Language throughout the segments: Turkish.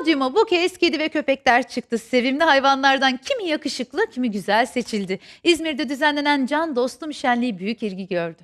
Podyuma bu kez kedi ve köpekler çıktı. Sevimli hayvanlardan kimi yakışıklı, kimi güzel seçildi. İzmir'de düzenlenen Can Dostum Şenliği büyük ilgi gördü.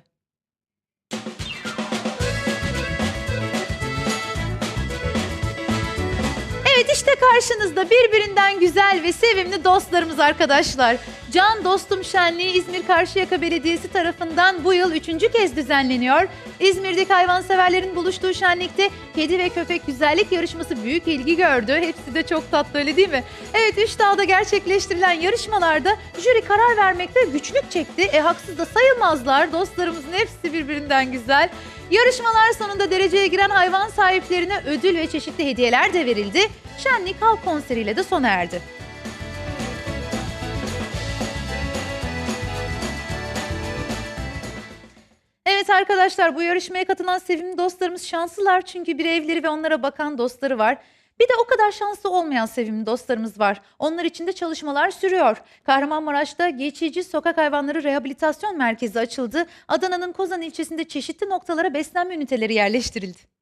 Evet işte karşınızda birbirinden güzel ve sevimli dostlarımız arkadaşlar. Can Dostum Şenliği İzmir Karşıyaka Belediyesi tarafından bu yıl üçüncü kez düzenleniyor. İzmir'deki hayvanseverlerin buluştuğu şenlikte kedi ve köpek güzellik yarışması büyük ilgi gördü. Hepsi de çok tatlı öyle değil mi? Evet üç dağda gerçekleştirilen yarışmalarda jüri karar vermekte güçlük çekti. E haksız da sayılmazlar. Dostlarımızın hepsi birbirinden güzel. Yarışmalar sonunda dereceye giren hayvan sahiplerine ödül ve çeşitli hediyeler de verildi. Şenlik halk konseriyle de sona erdi. Evet arkadaşlar bu yarışmaya katılan sevimli dostlarımız şanslılar çünkü bir evleri ve onlara bakan dostları var. Bir de o kadar şanslı olmayan sevimli dostlarımız var. Onlar için de çalışmalar sürüyor. Kahramanmaraş'ta geçici sokak hayvanları rehabilitasyon merkezi açıldı. Adana'nın Kozan ilçesinde çeşitli noktalara beslenme üniteleri yerleştirildi.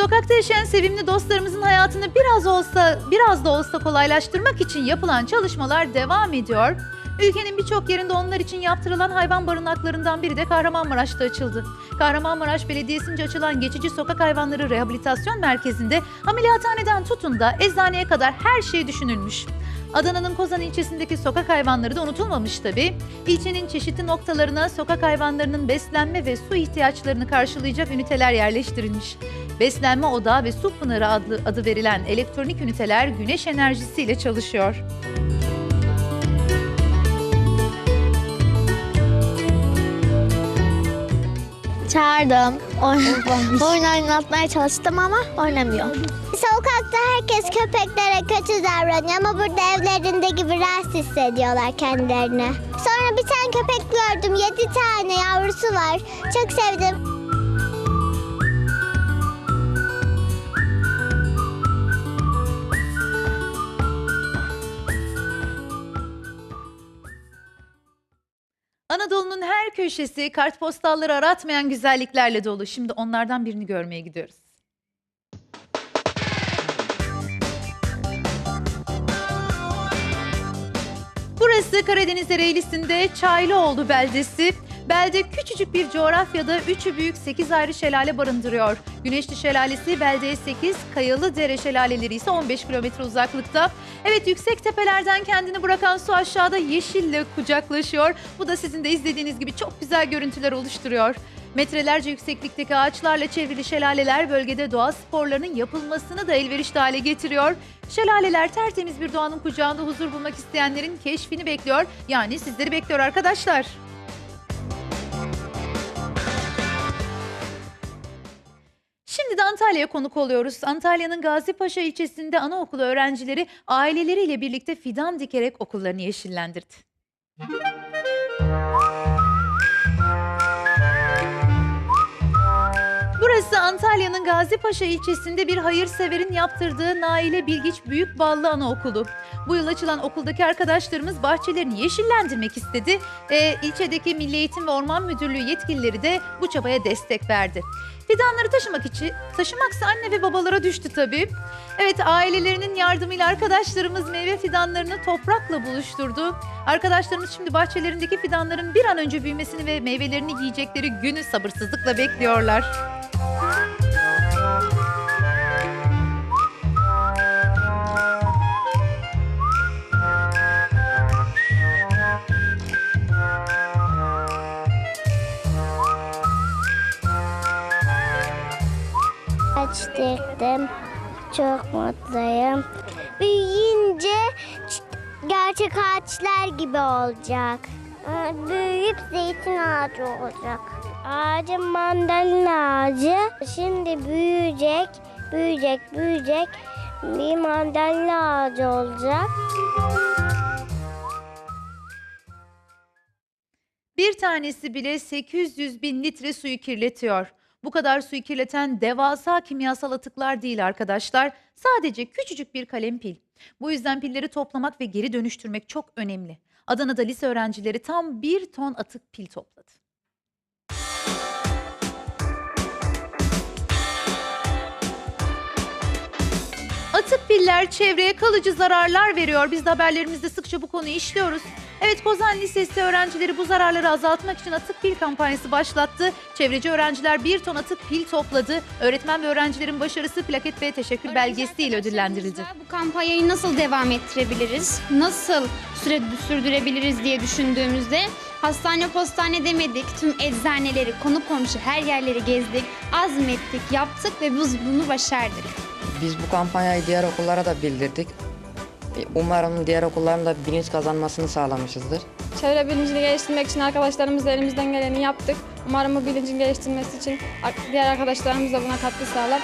Sokakta yaşayan sevimli dostlarımızın hayatını biraz olsa, biraz da olsa kolaylaştırmak için yapılan çalışmalar devam ediyor. Ülkenin birçok yerinde onlar için yaptırılan hayvan barınaklarından biri de Kahramanmaraş'ta açıldı. Kahramanmaraş Belediyesi'nce açılan geçici sokak hayvanları rehabilitasyon merkezinde ameliyathaneden tutun da eczaneye kadar her şey düşünülmüş. Adana'nın Kozan ilçesindeki sokak hayvanları da unutulmamış tabii. İlçenin çeşitli noktalarına sokak hayvanlarının beslenme ve su ihtiyaçlarını karşılayacak üniteler yerleştirilmiş. Beslenme odağı ve su pınarı adlı adı verilen elektronik üniteler güneş enerjisiyle çalışıyor. Çağırdım. Oyun, oynatmaya çalıştım ama oynamıyor. Sokakta herkes köpeklere kötü davranıyor ama burada evlerinde gibi rahatsız hissediyorlar kendilerini. Sonra bir tane köpek gördüm. Yedi tane yavrusu var. Çok sevdim. Anadolu'nun her köşesi kartpostalları aratmayan güzelliklerle dolu. Şimdi onlardan birini görmeye gidiyoruz. Burası Karadeniz Ereğlisi'nde Çaylıoğlu beldesi. Belde küçücük bir coğrafyada üçü büyük 8 ayrı şelale barındırıyor. Güneşli Şelalesi beldeye 8, Kayalı Dere şelaleleri ise 15 kilometre uzaklıkta. Evet yüksek tepelerden kendini bırakan su aşağıda yeşille kucaklaşıyor. Bu da sizin de izlediğiniz gibi çok güzel görüntüler oluşturuyor. Metrelerce yükseklikteki ağaçlarla çevrili şelaleler bölgede doğa sporlarının yapılmasını da elverişli hale getiriyor. Şelaleler tertemiz bir doğanın kucağında huzur bulmak isteyenlerin keşfini bekliyor. Yani sizleri bekliyor arkadaşlar. Şimdi Antalya'ya konuk oluyoruz. Antalya'nın Gazipaşa ilçesinde anaokulu öğrencileri aileleriyle birlikte fidan dikerek okullarını yeşillendirdi. Burası Antalya'nın Gazipaşa ilçesinde bir hayırseverin yaptırdığı Naile Bilgiç Büyük Ballı Anaokulu. Bu yıl açılan okuldaki arkadaşlarımız bahçelerini yeşillendirmek istedi. Ee, ilçedeki Milli Eğitim ve Orman Müdürlüğü yetkilileri de bu çabaya destek verdi. Fidanları taşımak için taşımaksa anne ve babalara düştü tabii. Evet ailelerinin yardımıyla arkadaşlarımız meyve fidanlarını toprakla buluşturdu. Arkadaşlarımız şimdi bahçelerindeki fidanların bir an önce büyümesini ve meyvelerini yiyecekleri günü sabırsızlıkla bekliyorlar. Diktim. Çok mutluyum. Büyüyünce gerçek ağaçlar gibi olacak. Ee, Büyüyüp zeytin ağacı olacak. Ağacım mandalina ağacı. Şimdi büyüyecek, büyüyecek, büyüyecek. Bir mandalina ağacı olacak. Bir tanesi bile 800 bin litre suyu kirletiyor. Bu kadar suyu kirleten devasa kimyasal atıklar değil arkadaşlar. Sadece küçücük bir kalem pil. Bu yüzden pilleri toplamak ve geri dönüştürmek çok önemli. Adana'da lise öğrencileri tam bir ton atık pil topladı. Atık piller çevreye kalıcı zararlar veriyor. Biz de haberlerimizde sıkça bu konuyu işliyoruz. Evet Kozan Lisesi öğrencileri bu zararları azaltmak için atık pil kampanyası başlattı. Çevreci öğrenciler bir ton atık pil topladı. Öğretmen ve öğrencilerin başarısı plaket ve teşekkür belgesiyle ödüllendirildi. Bu kampanyayı nasıl devam ettirebiliriz? Nasıl süre sürdürebiliriz diye düşündüğümüzde hastane postane demedik. Tüm eczaneleri, konu komşu her yerleri gezdik. Azmettik, yaptık ve biz bunu başardık. Biz bu kampanyayı diğer okullara da bildirdik. E, Umarım diğer okulların da bilinç kazanmasını sağlamışızdır. Çevre bilincini geliştirmek için arkadaşlarımızla elimizden geleni yaptık. Umarım bu bilincin geliştirilmesi için diğer arkadaşlarımız da buna katkı sağlar.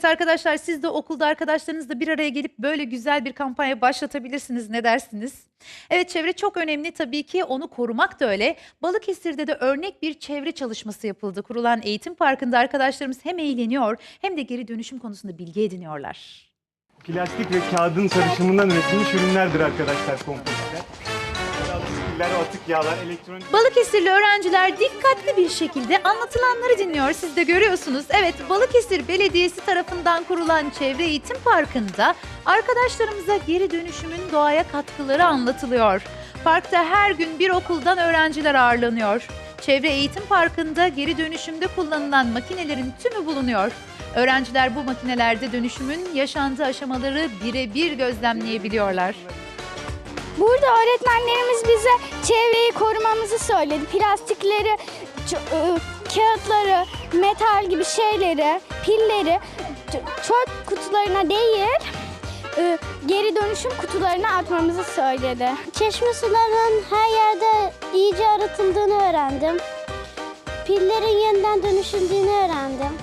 Evet arkadaşlar siz de okulda arkadaşlarınızla bir araya gelip böyle güzel bir kampanya başlatabilirsiniz. Ne dersiniz? Evet çevre çok önemli tabii ki onu korumak da öyle. Balıkesir'de de örnek bir çevre çalışması yapıldı. Kurulan eğitim parkında arkadaşlarımız hem eğleniyor hem de geri dönüşüm konusunda bilgi ediniyorlar. Plastik ve kağıdın karışımından üretilmiş ürünlerdir arkadaşlar kompozitler. Piller, atık yağlar, elektronik... Balıkesirli öğrenciler dikkatli bir şekilde anlatılanları dinliyor. Siz de görüyorsunuz. Evet Balıkesir Belediyesi tarafından kurulan Çevre Eğitim Parkı'nda arkadaşlarımıza geri dönüşümün doğaya katkıları anlatılıyor. Parkta her gün bir okuldan öğrenciler ağırlanıyor. Çevre Eğitim Parkı'nda geri dönüşümde kullanılan makinelerin tümü bulunuyor. Öğrenciler bu makinelerde dönüşümün yaşandığı aşamaları birebir gözlemleyebiliyorlar. Burada öğretmenlerimiz bize çevreyi korumamızı söyledi. Plastikleri, kağıtları, metal gibi şeyleri, pilleri çöp kutularına değil, geri dönüşüm kutularına atmamızı söyledi. Çeşme sularının her yerde iyice arıtıldığını öğrendim. Pillerin yeniden dönüşüldüğünü öğrendim.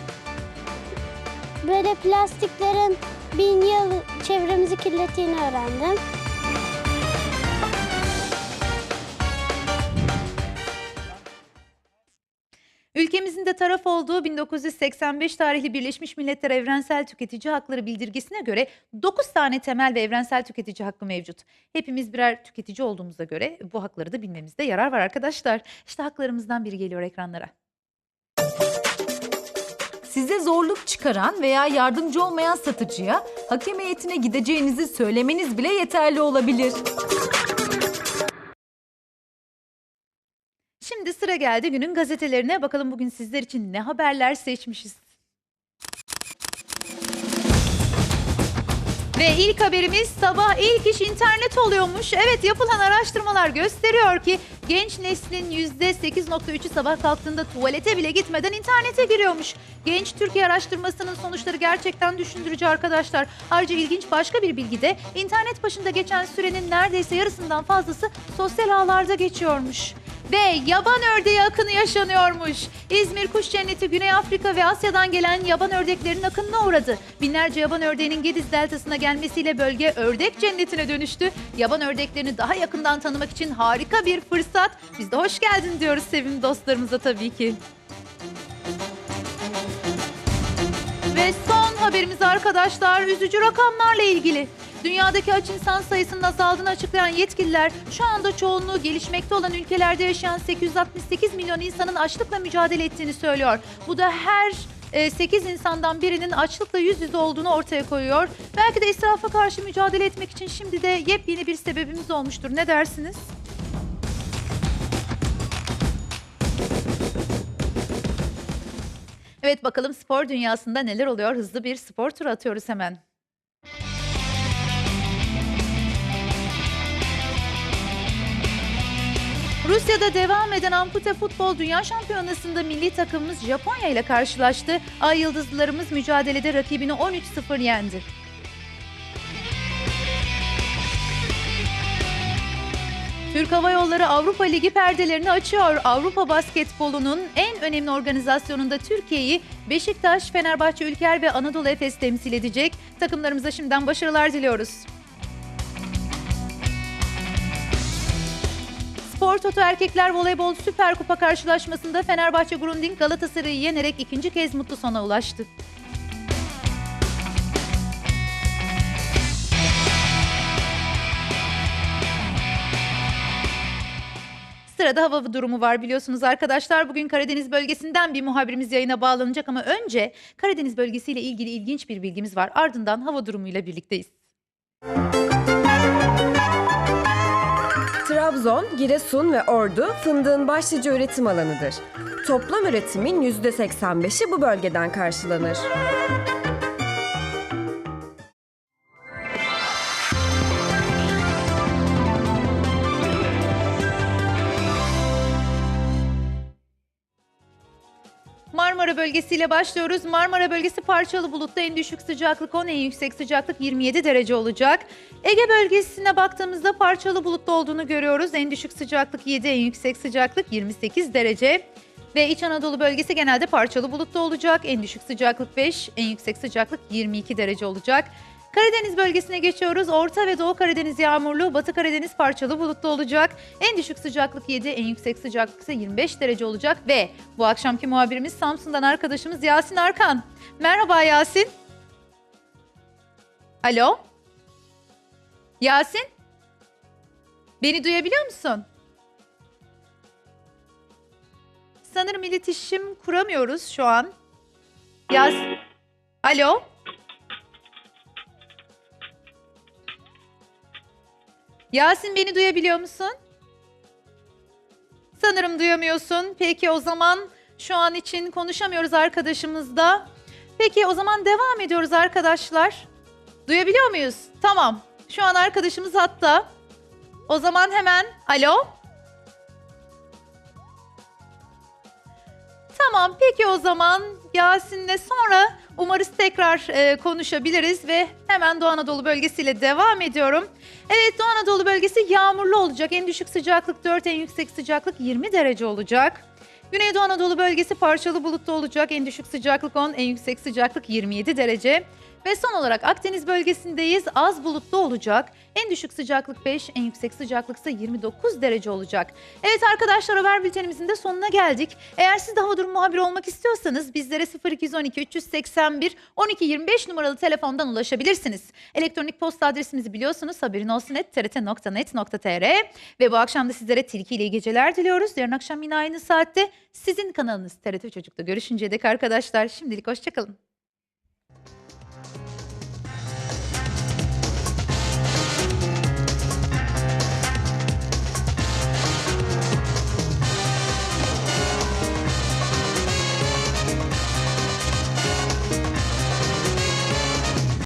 Böyle plastiklerin bin yıl çevremizi kirlettiğini öğrendim. Ülkemizin de taraf olduğu 1985 tarihli Birleşmiş Milletler Evrensel Tüketici Hakları bildirgisine göre 9 tane temel ve evrensel tüketici hakkı mevcut. Hepimiz birer tüketici olduğumuza göre bu hakları da bilmemizde yarar var arkadaşlar. İşte haklarımızdan biri geliyor ekranlara. Size zorluk çıkaran veya yardımcı olmayan satıcıya hakem heyetine gideceğinizi söylemeniz bile yeterli olabilir. Şimdi sıra geldi günün gazetelerine. Bakalım bugün sizler için ne haberler seçmişiz. Ve ilk haberimiz sabah ilk iş internet oluyormuş. Evet yapılan araştırmalar gösteriyor ki genç neslin %8.3'ü sabah kalktığında tuvalete bile gitmeden internete giriyormuş. Genç Türkiye araştırmasının sonuçları gerçekten düşündürücü arkadaşlar. Ayrıca ilginç başka bir bilgi de internet başında geçen sürenin neredeyse yarısından fazlası sosyal ağlarda geçiyormuş. Ve yaban ördeği akını yaşanıyormuş. İzmir Kuş Cenneti Güney Afrika ve Asya'dan gelen yaban ördeklerin akınına uğradı. Binlerce yaban ördeğinin Gediz Deltası'na gelmesiyle bölge ördek cennetine dönüştü. Yaban ördeklerini daha yakından tanımak için harika bir fırsat. Biz de hoş geldin diyoruz sevimli dostlarımıza tabii ki. Ve son haberimiz arkadaşlar üzücü rakamlarla ilgili. Dünyadaki aç insan sayısının azaldığını açıklayan yetkililer şu anda çoğunluğu gelişmekte olan ülkelerde yaşayan 868 milyon insanın açlıkla mücadele ettiğini söylüyor. Bu da her 8 insandan birinin açlıkla yüz yüze olduğunu ortaya koyuyor. Belki de israfa karşı mücadele etmek için şimdi de yepyeni bir sebebimiz olmuştur. Ne dersiniz? Evet bakalım spor dünyasında neler oluyor? Hızlı bir spor turu atıyoruz hemen. Rusya'da devam eden ampute futbol dünya şampiyonasında milli takımımız Japonya ile karşılaştı. Ay yıldızlılarımız mücadelede rakibini 13-0 yendi. Türk Hava Yolları Avrupa Ligi perdelerini açıyor. Avrupa basketbolunun en önemli organizasyonunda Türkiye'yi Beşiktaş, Fenerbahçe, Ülker ve Anadolu Efes temsil edecek. Takımlarımıza şimdiden başarılar diliyoruz. Spor Toto Erkekler Voleybol Süper Kupa karşılaşmasında Fenerbahçe Grunding Galatasaray'ı yenerek ikinci kez mutlu sona ulaştı. Sırada hava durumu var biliyorsunuz arkadaşlar. Bugün Karadeniz bölgesinden bir muhabirimiz yayına bağlanacak ama önce Karadeniz bölgesiyle ilgili ilginç bir bilgimiz var. Ardından hava durumuyla birlikteyiz. Trabzon, Giresun ve Ordu fındığın başlıca üretim alanıdır. Toplam üretimin %85'i bu bölgeden karşılanır. Marmara bölgesiyle başlıyoruz. Marmara bölgesi parçalı bulutlu en düşük sıcaklık 10 en yüksek sıcaklık 27 derece olacak. Ege bölgesine baktığımızda parçalı bulutlu olduğunu görüyoruz. En düşük sıcaklık 7 en yüksek sıcaklık 28 derece. Ve İç Anadolu bölgesi genelde parçalı bulutlu olacak. En düşük sıcaklık 5, en yüksek sıcaklık 22 derece olacak. Karadeniz bölgesine geçiyoruz. Orta ve Doğu Karadeniz yağmurlu, Batı Karadeniz parçalı bulutlu olacak. En düşük sıcaklık 7, en yüksek sıcaklık ise 25 derece olacak. Ve bu akşamki muhabirimiz Samsun'dan arkadaşımız Yasin Arkan. Merhaba Yasin. Alo? Yasin? Beni duyabiliyor musun? Sanırım iletişim kuramıyoruz şu an. Yas... Alo? Yasin beni duyabiliyor musun? Sanırım duyamıyorsun. Peki o zaman şu an için konuşamıyoruz arkadaşımızla. Peki o zaman devam ediyoruz arkadaşlar. Duyabiliyor muyuz? Tamam. Şu an arkadaşımız hatta. O zaman hemen alo. Tamam peki o zaman Yasin'le sonra umarız tekrar e, konuşabiliriz ve hemen Doğu Anadolu bölgesiyle devam ediyorum. Evet Doğu Anadolu bölgesi yağmurlu olacak. En düşük sıcaklık 4, en yüksek sıcaklık 20 derece olacak. Güneydoğu Anadolu bölgesi parçalı bulutlu olacak. En düşük sıcaklık 10, en yüksek sıcaklık 27 derece. Ve son olarak Akdeniz bölgesindeyiz. Az bulutlu olacak. En düşük sıcaklık 5, en yüksek sıcaklık ise 29 derece olacak. Evet arkadaşlar haber bültenimizin de sonuna geldik. Eğer siz de hava durumu muhabiri olmak istiyorsanız bizlere 0212 381 1225 numaralı telefondan ulaşabilirsiniz. Elektronik posta adresimizi biliyorsunuz haberin olsun et trt.net.tr ve bu akşam da sizlere tilki ile iyi geceler diliyoruz. Yarın akşam yine aynı saatte sizin kanalınız TRT Çocuk'ta görüşünceye dek arkadaşlar şimdilik hoşçakalın. you